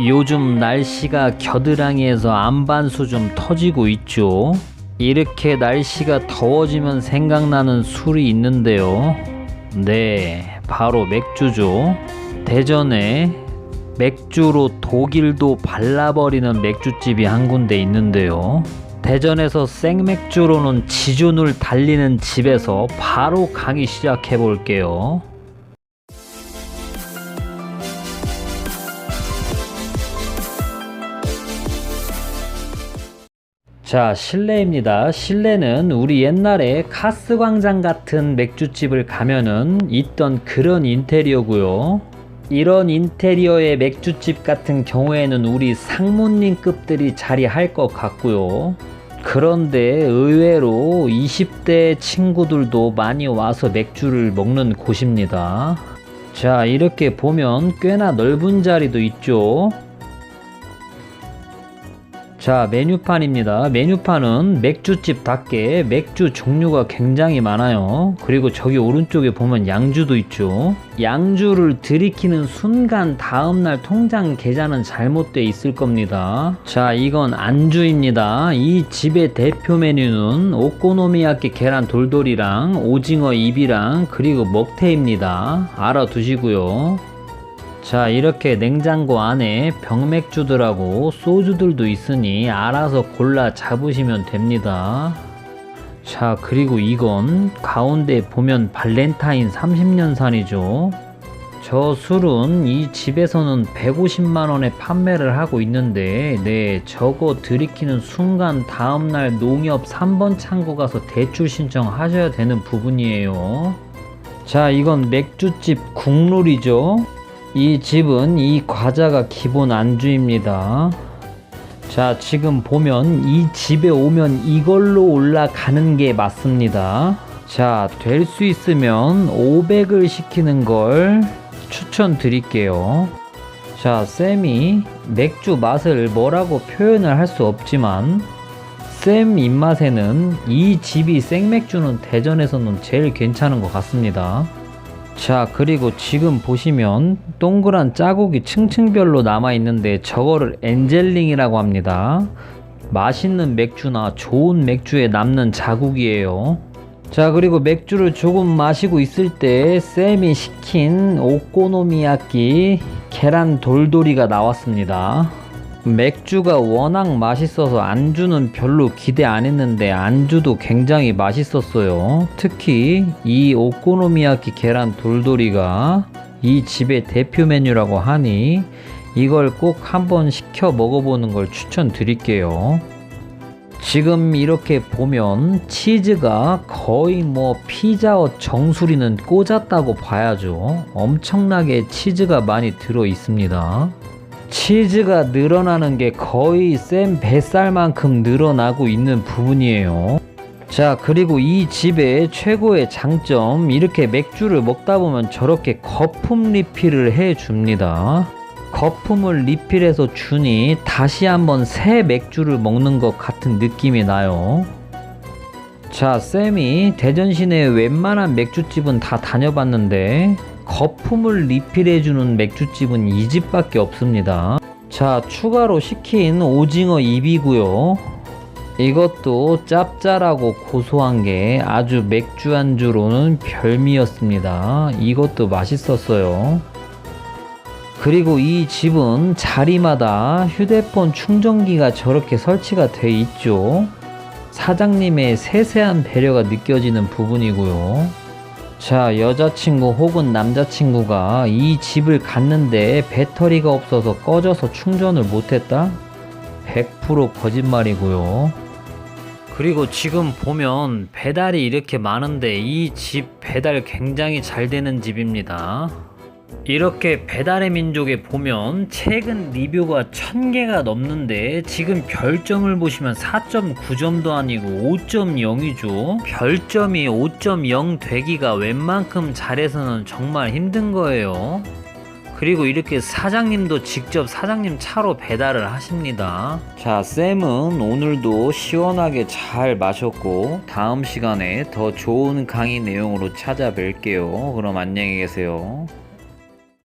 요즘 날씨가 겨드랑이에서 안반수 좀 터지고 있죠. 이렇게 날씨가 더워지면 생각나는 술이 있는데요. 네, 바로 맥주죠. 대전에 맥주로 독일도 발라버리는 맥주집이 한 군데 있는데요. 대전에서 생맥주로는 지존을 달리는 집에서 바로 강의 시작해 볼게요. 자, 실내입니다. 실내는 우리 옛날에 카스 광장 같은 맥주집을 가면은 있던 그런 인테리어고요. 이런 인테리어의 맥주집 같은 경우에는 우리 상무님급들이 자리할 것 같고요. 그런데 의외로 20대 친구들도 많이 와서 맥주를 먹는 곳입니다. 자, 이렇게 보면 꽤나 넓은 자리도 있죠. 자, 메뉴판입니다. 메뉴판은 맥주집답게 맥주 종류가 굉장히 많아요. 그리고 저기 오른쪽에 보면 양주도 있죠. 양주를 들이키는 순간 다음날 통장 계좌는 잘못돼 있을 겁니다. 자, 이건 안주입니다. 이 집의 대표 메뉴는 오코노미야끼 계란 돌돌이랑 오징어 입이랑 그리고 먹태입니다. 알아두시고요. 자 이렇게 냉장고 안에 병맥주들하고 소주들도 있으니 알아서 골라 잡으시면 됩니다. 자 그리고 이건 가운데 보면 발렌타인 30년산이죠. 저 술은 이 집에서는 150만원에 판매를 하고 있는데 네 저거 들이키는 순간 다음날 농협 3번 창구 가서 대출 신청하셔야 되는 부분이에요. 자 이건 맥주집 국룰이죠 이 집은 이 과자가 기본 안주입니다. 자, 지금 보면 이 집에 오면 이걸로 올라가는 게 맞습니다. 자, 될 수 있으면 500을 시키는 걸 추천드릴게요. 자, 쌤이 맥주 맛을 뭐라고 표현을 할 수 없지만 쌤 입맛에는 이 집이 생맥주는 대전에서는 제일 괜찮은 것 같습니다. 자 그리고 지금 보시면 동그란 자국이 층층별로 남아 있는데 저거를 엔젤링이라고 합니다. 맛있는 맥주나 좋은 맥주에 남는 자국이에요. 자 그리고 맥주를 조금 마시고 있을 때 쌤이 시킨 오코노미야끼 계란 돌돌이가 나왔습니다 맥주가 워낙 맛있어서 안주는 별로 기대 안 했는데 안주도 굉장히 맛있었어요. 특히 이 오코노미야키 계란 돌돌이가 이 집의 대표 메뉴라고 하니 이걸 꼭 한번 시켜 먹어보는 걸 추천드릴게요. 지금 이렇게 보면 치즈가 거의 뭐 피자와 정수리는 꽂았다고 봐야죠. 엄청나게 치즈가 많이 들어 있습니다. 치즈가 늘어나는 게 거의 쌤 뱃살만큼 늘어나고 있는 부분이에요. 자, 그리고 이 집의 최고의 장점, 이렇게 맥주를 먹다 보면 저렇게 거품 리필을 해 줍니다. 거품을 리필해서 주니 다시 한번 새 맥주를 먹는 것 같은 느낌이 나요. 자, 쌤이 대전 시내 웬만한 맥주집은 다 다녀봤는데 거품을 리필해주는 맥주집은 이 집밖에 없습니다. 자, 추가로 시킨 오징어 입이고요. 이것도 짭짤하고 고소한 게 아주 맥주 안주로는 별미였습니다. 이것도 맛있었어요. 그리고 이 집은 자리마다 휴대폰 충전기가 저렇게 설치가 돼 있죠. 사장님의 세세한 배려가 느껴지는 부분이고요. 자, 여자친구 혹은 남자친구가 이 집을 갔는데 배터리가 없어서 꺼져서 충전을 못했다? 100% 거짓말이고요. 그리고 지금 보면 배달이 이렇게 많은데 이 집 배달 굉장히 잘 되는 집입니다. 이렇게 배달의 민족에 보면 최근 리뷰가 1000개가 넘는데 지금 별점을 보시면 4.9점도 아니고 5.0이죠. 별점이 5.0 되기가 웬만큼 잘해서는 정말 힘든 거예요. 그리고 이렇게 사장님도 직접 사장님 차로 배달을 하십니다. 자, 쌤은 오늘도 시원하게 잘 마셨고 다음 시간에 더 좋은 강의 내용으로 찾아뵐게요. 그럼 안녕히 계세요.